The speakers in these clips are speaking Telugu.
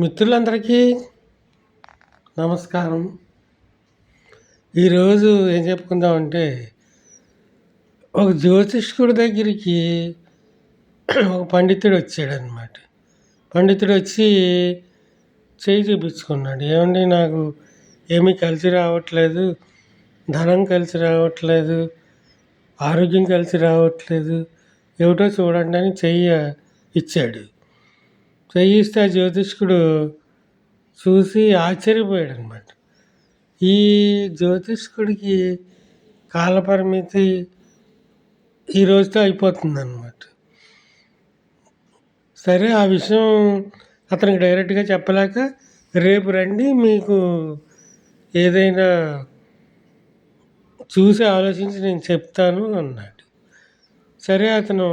మిత్రులందరికీ నమస్కారం. ఈరోజు ఏం చెప్పుకుందామంటే ఒక జ్యోతిష్కుడి దగ్గరికి ఒక పండితుడు వచ్చాడు అనమాట పండితుడు వచ్చి చేయి చూపించుకున్నాడు. ఏమండి నాకు ఏమీ కలిసి రావట్లేదు ధనం కలిసి రావట్లేదు ఆరోగ్యం కలిసి రావట్లేదు ఏమిటో చూడండి అని చెయ్యి ఇచ్చాడు. చేయిస్తే జ్యోతిష్కుడు చూసి ఆశ్చర్యపోయాడు అనమాట ఈ జ్యోతిష్కుడికి కాలపరిమితి ఈ రోజుతో అయిపోతుంది అనమాట సరే ఆ విషయం అతనికి డైరెక్ట్గా చెప్పలేక రేపు రండి మీకు ఏదైనా చూసి ఆలోచించి నేను చెప్తాను అన్నాడు. సరే అతను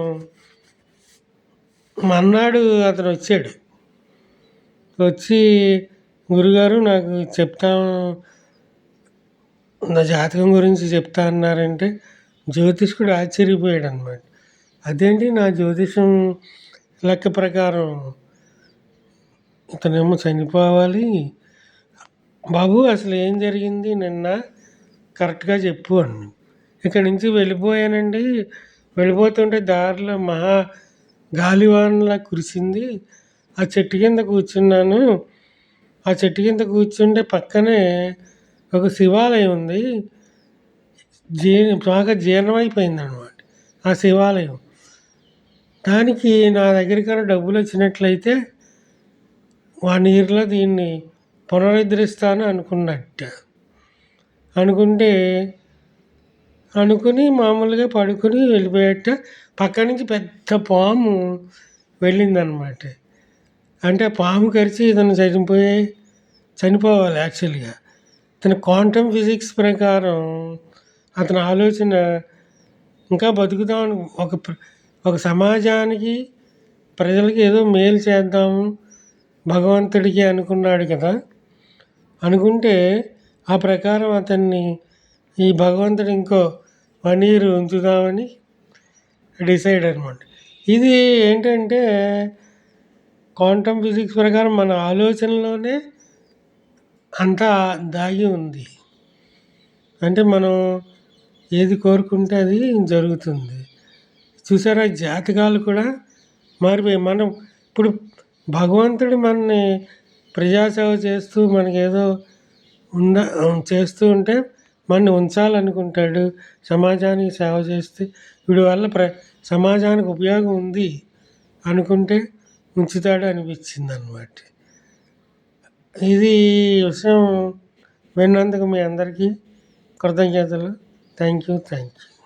మన్నాడు అతను వచ్చాడు. వచ్చి గురుగారు నాకు చెప్తాను నా జాతకం గురించి చెప్తా అన్నారంటే జ్యోతిష్కుడు ఆశ్చర్యపోయాడు అనమాట అదేంటి నా జ్యోతిషం లెక్క ప్రకారం ఇతనేమో చనిపోవాలి? బాబు అసలు ఏం జరిగింది? నిన్న కరెక్ట్గా చెప్పు అన్నాడు. ఇక్కడి నుంచి వెళ్ళిపోయానండి. వెళ్ళిపోతుంటే దారిలో మహా గాలివానలా కురిసింది. ఆ చెట్టు కింద కూర్చున్నాను. ఆ చెట్టు కింద కూర్చుంటే పక్కనే ఒక శివాలయం ఉంది. జీ బాగా జీర్ణమైపోయింది అనమాట ఆ శివాలయం. దానికి నా దగ్గరికి డబ్బులు వచ్చినట్లయితే వన్ నీరులో దీన్ని పునరుద్ధరిస్తాను అనుకున్నట్ట. అనుకుంటే అనుకుని మామూలుగా పడుకుని వెళ్ళిపోయేట పక్క నుంచి పెద్ద పాము వెళ్ళిందనమాట. అంటే పాము కరిచి ఇతను చనిపోయి చనిపోవాలి యాక్చువల్గా. ఇతను క్వాంటమ్ ఫిజిక్స్ ప్రకారం అతని ఆలోచన ఇంకా బతుకుదాం ఒక ఒక సమాజానికి ప్రజలకి ఏదో మేలు చేద్దాము భగవంతుడికి అనుకున్నాడు కదా. అనుకుంటే ఆ ప్రకారం అతన్ని ఈ భగవంతుడు ఇంకో వన్ ఇయర్ ఉంచుదామని డిసైడ్ అనమాట. ఇది ఏంటంటే క్వాంటమ్ ఫిజిక్స్ ప్రకారం మన ఆలోచనలోనే అంతా దాగి ఉంది. అంటే మనం ఏది కోరుకుంటే అది జరుగుతుంది. చూసారా జాతకాలు కూడా మారిపోయి మనం ఇప్పుడు భగవంతుడు మనని ప్రజాసేవ చేస్తూ మనకేదో ఏదో చేస్తూ ఉంటే మన ఉంచాలనుకుంటాడు. సమాజానికి సేవ చేస్తే వీడి వల్ల ప్ర సమాజానికి ఉపయోగం ఉంది అనుకుంటే ఉంచుతాడు అనిపించింది అనమాట ఇది విషయం విన్నందుకు మీ అందరికీ కృతజ్ఞతలు. Thank you thank you